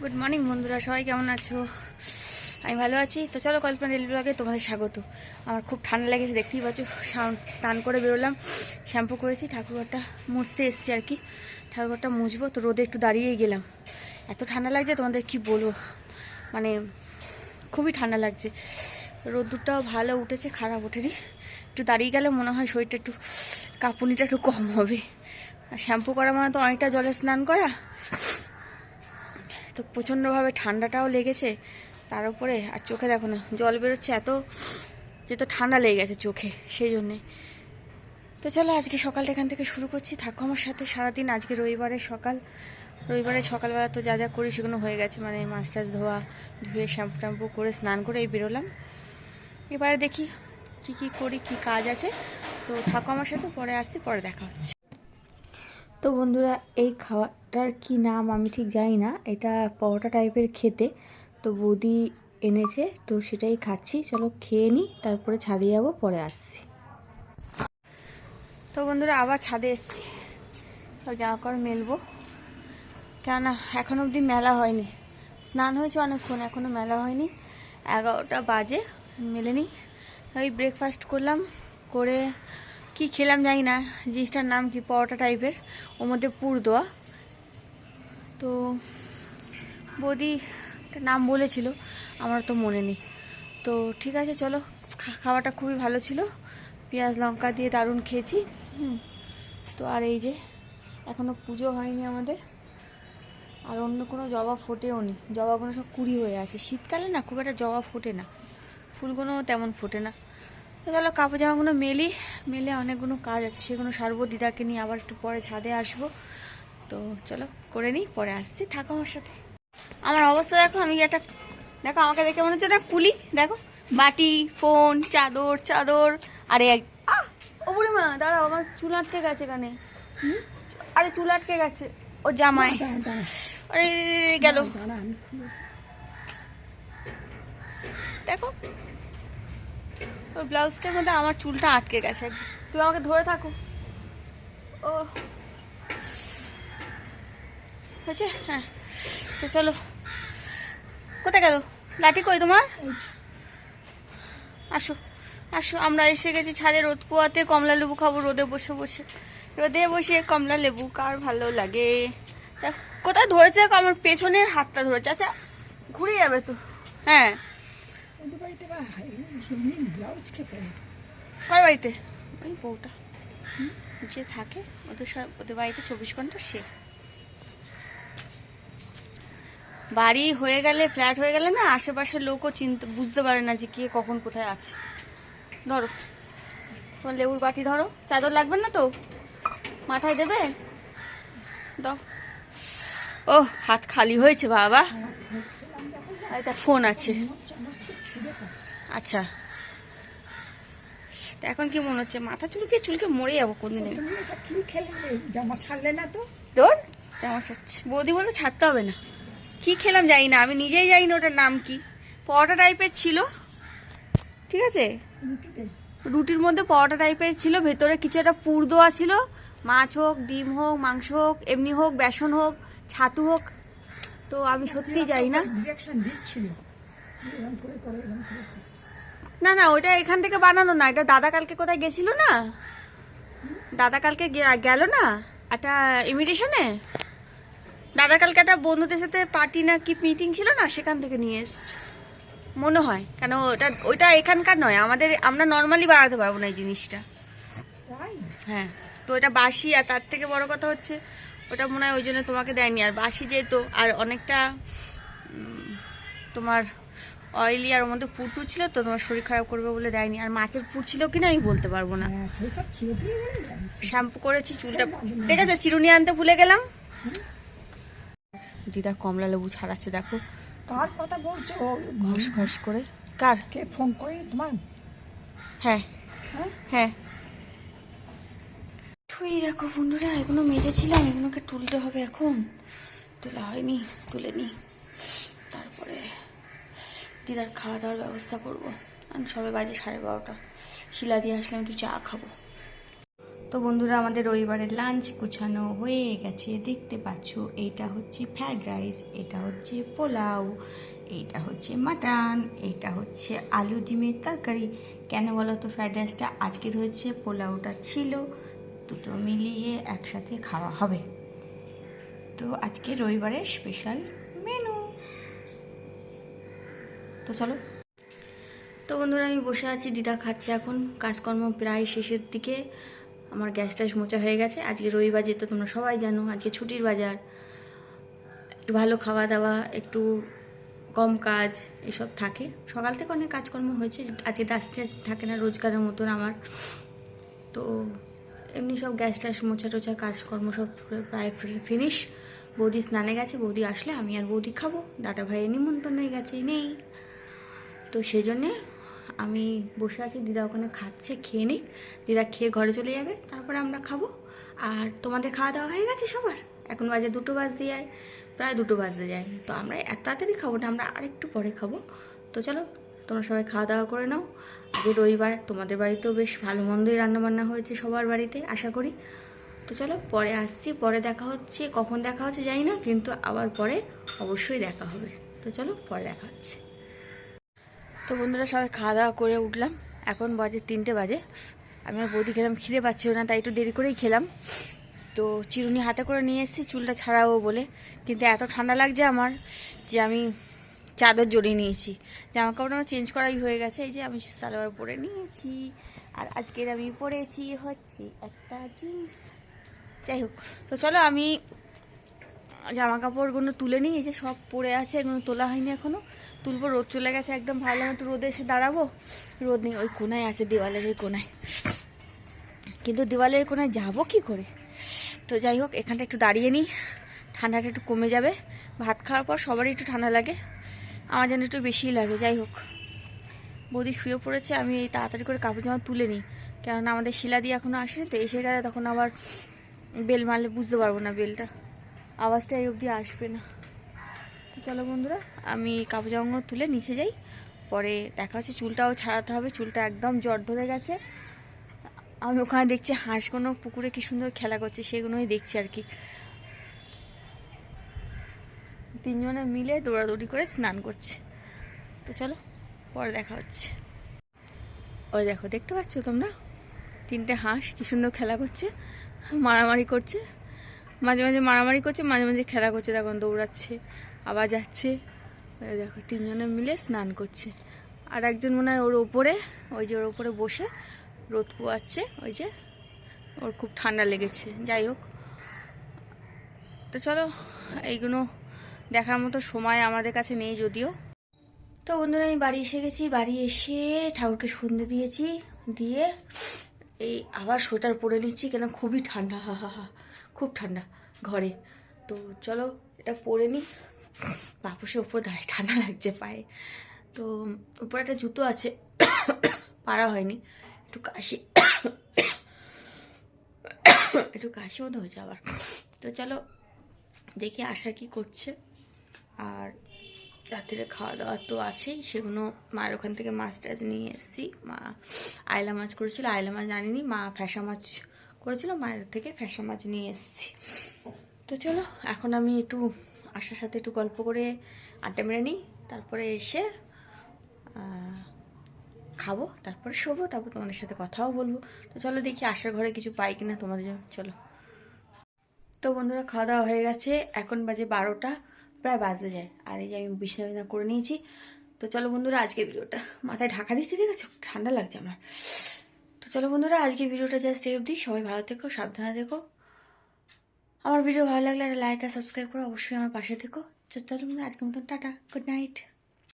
Good morning বন্ধুরা। সবাই কেমন আছো? আমি ভালো আছি। তো চলো কল্পনা রেল ব্লগে তোমাদের স্বাগত। আমার খুব ঠান্ডা লেগেছে, দেখতেই পাচ্ছ। স্নান করে বেরোলাম, শ্যাম্পু করেছি, ঠাকুরঘরটা মুছতে এসছি আর কি। ঠাকুরঘরটা মুছবো, তো রোদে একটু দাঁড়িয়েই গেলাম। এত ঠান্ডা লাগছে, তোমাদের কি বলব? মানে খুবই ঠান্ডা লাগছে। রোদ্দুরটাও ভালো উঠেছে, খারাপ ওঠেনি। একটু দাঁড়িয়ে গেলে মনে হয় শরীরটা একটু, কাঁপুনিটা একটু কম হবে। আর শ্যাম্পু করা মানে তো অনেকটা জলে স্নান করা তো প্রচণ্ডভাবে ঠান্ডাটাও লেগেছে, তার উপরে আর চোখে দেখো না, জল বেরোচ্ছে এত যে তো ঠান্ডা লেগে গেছে চোখে, সেই জন্যে। তো চলো আজকে সকালটা এখান থেকে শুরু করছি, থাকো আমার সাথে সারাদিন, আজকে রবিবারের সকাল। রবিবারে সকালবেলা তো যা যা করি সেগুলো হয়ে গেছে মানে মাছ টাছ ধোয়া, ধুয়ে শ্যাম্পু ট্যাম্পু করে স্নান করে এই বেরোলাম। এবারে দেখি কি কি করি, কি কাজ আছে। তো থাকো আমার সাথে, পরে আসছি, পরে দেখা হচ্ছে। তো বন্ধুরা, এই খাবারটার কি নাম আমি ঠিক জানি না। এটা পরোটা টাইপের খেতে। তো বৌদি এনেছে, তো সেটাই খাচ্ছি। চলো খেয়ে নিই, তারপরে ছাদে যাব, পরে আসছি। তো বন্ধুরা, আবার ছাদে এসছি। সব কাপড় মেলবো। কেননা, এখন অবধি মেলা হয়নি। স্নান হয়েছে অনেকক্ষণ এখনও মেলা হয়নি। এগারোটা বাজে মেলেনি ওই ব্রেকফাস্ট করলাম, করে কি খেলাম জানি না, জিনিসটার নাম কি, পরোটা টাইপের ওর মধ্যে পুর দেওয়া তো বৌদি একটা নাম বলেছিল, আমার তো মনে নেই। তো ঠিক আছে, চলো খাওয়াটা খুবই ভালো ছিল। পেঁয়াজ লঙ্কা দিয়ে দারুণ খেয়েছি, হুম। তো আর এই যে এখনও পুজো হয়নি আমাদের। আর অন্য কোনো জবা ফোটেও নি, জবাগুলো সব কুড়ি হয়ে আছে। শীতকালে না, খুব একটা জবা ফোটে না। ফুলগুলো তেমন ফোটে না। তো চলো কাপড় জামাগুলো মেলি মেলে অনেকগুলো কাজ আছে সেগুলো সারবো দিদাকে নিয়ে আবার একটু পরে ছাদে আসব। তো চলো করে নিই পরে আসছি থাকো আমার সাথে। আমার অবস্থা দেখো আমি একটা দেখো আমাকে দেখে মনে হচ্ছে না কুলি দেখো। বাটি ফোন চাদর চাদর আরে এক! ও বুড়ি মা দাঁড়াও আমার চুল আটকে গেছে এখানে। আরে চুল আটকে গেছে ও জামাই। আরে গেল। দেখো ওই ব্লাউজটার মধ্যে আমার চুলটা আটকে গেছে। তুমি আমাকে ধরে থাকো। ও। হয়েছে? হ্যাঁ। তো চলো। কোথায় গেল? লাঠি কই তোমার? আসো। আসো আমরা এসে গেছি ছাদে রোদ পোয়াতে কমলা লেবু খাব রোদে বসে বসে। রোদে বসে কমলা লেবু কার ভালো লাগে? তা কোথায় ধরেছে আমার পেছনের হাতটা ধরেছে। আচ্ছা ঘুরে যাবে তো। হ্যাঁ। ব্লাউজ খেতে কার বাড়িতে? ওই বউটা। যে থাকে, ওদের সব ওদের বাড়িতে চব্বিশ ঘণ্টা সে। বাড়ি হয়ে গেলে, ফ্ল্যাট হয়ে গেলে না, আশেপাশের লোকও চিন্তা বুঝতে পারে না যে কে কখন কোথায় আছে। ধরো, তোমার লেবুর বাটি ধরো, চাদর লাগবে না তো? মাথায় দেবে? দাও। ও হাত খালি হয়েছে বাবা। এটা ফোন আছে। আচ্ছা। তা এখন কি মনে হচ্ছে মাথা চুলকে চুলকে মরে যাব কোনদিন? কি খেলে জামা ছাড়লে না তো। তোর? জামা ছাড়ছে। বৌদি বলে ছাড়তে হবে না। কি খেলাম জানি না আমি নিজেই জানি না ওটার নাম কি। পরোটা টাইপের ছিল। ঠিক আছে? রুটির মধ্যে পরোটা টাইপের ছিল ভেতরে কিছু একটা পুর দেওয়া ছিল। মাছ হোক ডিম হোক মাংস হোক এমনি হোক বেসন হোক ছাতু হোক। তো আমি সত্যি জানি না। ডিরেকশন দিচ্ছিল। করে করো। না না ওইটা এখান থেকে বানানো না। এটা দাদা কালকে কোথায় গেছিল না? দাদা কালকে গেল না? একটা ইমিটেশনে দাদা কালকে একটা বন্ধুদের সাথে পার্টি না কি মিটিং ছিল না সেখান থেকে নিয়ে এসছে। মনে হয়। কেন ওটা ওইটা এখানকার নয়। আমাদের আমরা নর্মালি বানাতে পারব না এই জিনিসটা। হ্যাঁ। তো এটা বাসি আর তার থেকে বড় কথা হচ্ছে ওটা মনে হয় ওই জন্য তোমাকে দেয়নি। আর বাসি যেহেতু আর অনেকটা তোমার অয়েলি আর ওর মধ্যে পুটু ছিল তো তোমার শরীর খারাপ করবে বলে দেয়নি। আর মাছের পুর ছিল কিনা আমি বলতে পারব না। হ্যাঁ শ্যাম্পু করেছি চুলটা দেখেছ চিরুনি আনতে ভুলে গেলাম। দিদা কমলা লেবু ছাড়াচ্ছে দেখো। কার কথা বলছো? ঘস ঘস করে। কার? কে ফোন করে? তোমার? হ্যাঁ। হ্যাঁ? হ্যাঁ। এই দেখো বন্ধুরা এগুলো মেজেছিলাম এগুলোকে তুলতে হবে এখন। তোলা হয়নি তুলে নি। তারপরে দিদার খাওয়া দাওয়ার ব্যবস্থা করব। সবে বাজে সাড়ে বারোটা। শিলা দিয়ে আসলাম একটু চা খাব। তো বন্ধুরা, আমাদের রবিবারের লাঞ্চ গুছানো হয়ে গেছে। দেখতে পাচ্ছ এইটা হচ্ছে ফ্রায়েড রাইস এটা হচ্ছে পোলাও এইটা হচ্ছে মাটন এইটা হচ্ছে আলু ডিমের তরকারি। কেন বলো তো ফ্রায়েড রাইসটা আজকের রয়েছে, পোলাওটা ছিল, দুটো মিলিয়ে একসাথে খাওয়া হবে। তো আজকে রবিবারের স্পেশাল মেনু তো চলো। তো বন্ধুরা, আমি বসে আছি, দিদা খাচ্ছে এখন। কাজকর্ম প্রায় শেষের দিকে। আমার গ্যাস ট্যাস মোচা হয়ে গেছে। আজকে রবিবার, যেহেতু তোমরা সবাই জানো, আজকে ছুটির বাজার। একটু ভালো খাওয়া দাওয়া, একটু কম কাজ, এসব থাকে। সকাল থেকে অনেক কাজকর্ম হয়েছে। আজকে ডাস্ট টাস্ট থাকে না, রোজগারের মতন আমার। তো এমনি সব গ্যাস ট্যাস মোছা টোছা কাজকর্ম সব পুরো প্রায় ফিনিশ বৌদি স্নানে গেছে, বৌদি আসলে আমি আর বৌদি খাব। দাদা ভাই নিমন্ত্রণ হয়ে গেছে নেই। তো সেই জন্যে আমি বসে আছি, দিদা ওখানে খাচ্ছে, খেয়ে নিক। দিদা খেয়ে ঘরে চলে যাবে, তারপরে আমরা খাব। আর তোমাদের খাওয়া দাওয়া হয়ে গেছে সবার? এখন বাজে দুটো বাজতে যায়, প্রায় দুটো বাজতে যায়। তো আমরা এত তাড়াতাড়ি খাব না, আমরা আরেকটু পরে খাব। তো চলো, তোমরা সবাই খাওয়া দাওয়া করে নাও। আগে রবিবার, তোমাদের বাড়িতেও বেশ ভালো মন্দই রান্নাবান্না হয়েছে সবার বাড়িতে, আশা করি। তো চলো, পরে আসছি, পরে দেখা হচ্ছে, কখন দেখা হচ্ছে জানি না, কিন্তু আবার পরে অবশ্যই দেখা হবে। তো চলো, পরে দেখা হচ্ছে। তো বন্ধুরা সবাই খাওয়া দাওয়া করে উঠলাম। এখন বাজে তিনটে বাজে। আমি আর বৌদি খেলাম, খিদে পাচ্ছিল না, তাই একটু দেরি করেই খেলাম। তো চিরুনি হাতে করে নিয়ে এসেছি চুলটা ছাড়াবো বলে। কিন্তু এত ঠান্ডা লাগছে আমার যে আমি চাদর জড়িয়ে নিয়েছি। জামা কাপড় আমার চেঞ্জ করাই হয়ে গেছে। এই যে আমি সালোয়ার পরে নিয়েছি। আর আজকের আমি পরেছি হচ্ছে একটা জিন্স যাই হোক, তো চলো আমি জামা কাপড়গুলো তুলে নিই এই যে সব পড়ে আছে এগুলো তোলা হয়নি এখনও তুলবো, রোদ চলে গেছে একদম ভালো মতো রোদে এসে দাঁড়াবো। রোদ নেই, ওই কোনায় আছে, দেওয়ালের ওই কোনায়। কিন্তু দেওয়ালের কোনায় যাব কি করে? তো যাই হোক, এখানটা একটু দাঁড়িয়ে নিই, ঠান্ডাটা একটু কমে যাবে। ভাত খাওয়ার পর সবারই একটু ঠান্ডা লাগে, আমার যেন একটু বেশিই লাগে, যাই হোক। বৌদি শুয়ে পড়েছে, আমি এই তাড়াতাড়ি করে কাপড় জামা তুলে নিই। কেননা আমাদের শিলা দিয়ে এখনও আসেনি, তো এসে গেলে তখন আবার বেল মারলে বুঝতে পারব না বেলটা। আওয়াজটা এই অবধি আসবে না। তো চলো বন্ধুরা, আমি কাপড় জামাগুলো তুলে নিচে যাই। পরে দেখা হচ্ছে চুলটাও ছাড়াতে হবে, চুলটা একদম জ্বর ধরে গেছে। আমি ওখানে দেখছি হাঁসগুলো পুকুরে কি সুন্দর খেলা করছে, সেগুলোই দেখছি আর কি। তিনজনে মিলে দৌড়াদৌড়ি করে স্নান করছে। তো চলো, পরে দেখা হচ্ছে। ওই দেখো, দেখতে পাচ্ছ তোমরা? তিনটে হাঁস কি সুন্দর খেলা করছে, মারামারি করছে। মাঝে মাঝে মারামারি করছে, মাঝে মাঝে খেলা করছে তখন দৌড়াচ্ছে, আবার যাচ্ছে। দেখো, তিনজনে মিলে স্নান করছে। আর একজন মনে হয় ওর ওপরে, ওই যে ওর ওপরে বসে রোদ পোয়াচ্ছে, ওই যে ওর খুব ঠান্ডা লেগেছে, যাই হোক। তো চলো, এইগুলো দেখার মতো সময় আমাদের কাছে নেই যদিও। তো বন্ধুরা, আমি বাড়ি এসে গেছি, বাড়ি এসে ঠাকুরকে সন্ধে দিয়েছি, দিয়ে এই আবার সোয়েটার পরে নিচ্ছি, কেন খুবই ঠান্ডা, হা হা হা। খুব ঠান্ডা ঘরে। তো চলো এটা পরে নিই পাপুসের ওপর দাঁড়ায় ঠান্ডা লাগছে পায়ে। তো উপরে একটা জুতো আছে পারা হয়নি। একটু কাশি একটু কাশি মতো হয়েছে আবার। তো চলো দেখি আশা কি করছে। আর রাত্রে খাওয়া দাওয়া তো আছেই, সেগুলো মায়ের ওখান থেকে মাছ টাছ নিয়ে এসেছি। মা আয়লা মাছ করেছিল, আয়লা মাছ জানিনি, মা ফ্যাসা মাছ করেছিল, মায়ের থেকে ফ্যাশন মাছ নিয়ে এসেছি। তো চলো, এখন আমি একটু আশার সাথে একটু গল্প করে আড্ডা মেরে নিই, তারপরে এসে খাব, তারপরে শোবো, তারপর তোমাদের সাথে কথাও বলব। তো চলো দেখি আশার ঘরে কিছু পাই কিনা তোমাদের জন্য। চলো। তো বন্ধুরা, খাওয়া দাওয়া হয়ে গেছে, এখন বাজে বারোটা, প্রায় বাজতে যায়। আর এই যে আমি বিছনা বিছনা করে নিয়েছি। তো চলো বন্ধুরা, আজকের ভিডিওটা মাথায় ঢাকা দিচ্ছি ঠিক আছে? ঠান্ডা লাগছে আমার। তো চলো বন্ধুরা, আজকে ভিডিওটা জাস্ট এই দিই সবাই ভালো থেকো, সাবধানে থেকো। আমার ভিডিও ভালো লাগলে একটা লাইক আর সাবস্ক্রাইব করো অবশ্যই আমার পাশে থেকো। চলো বন্ধুরা, আজকের মতন টাটা গুড নাইট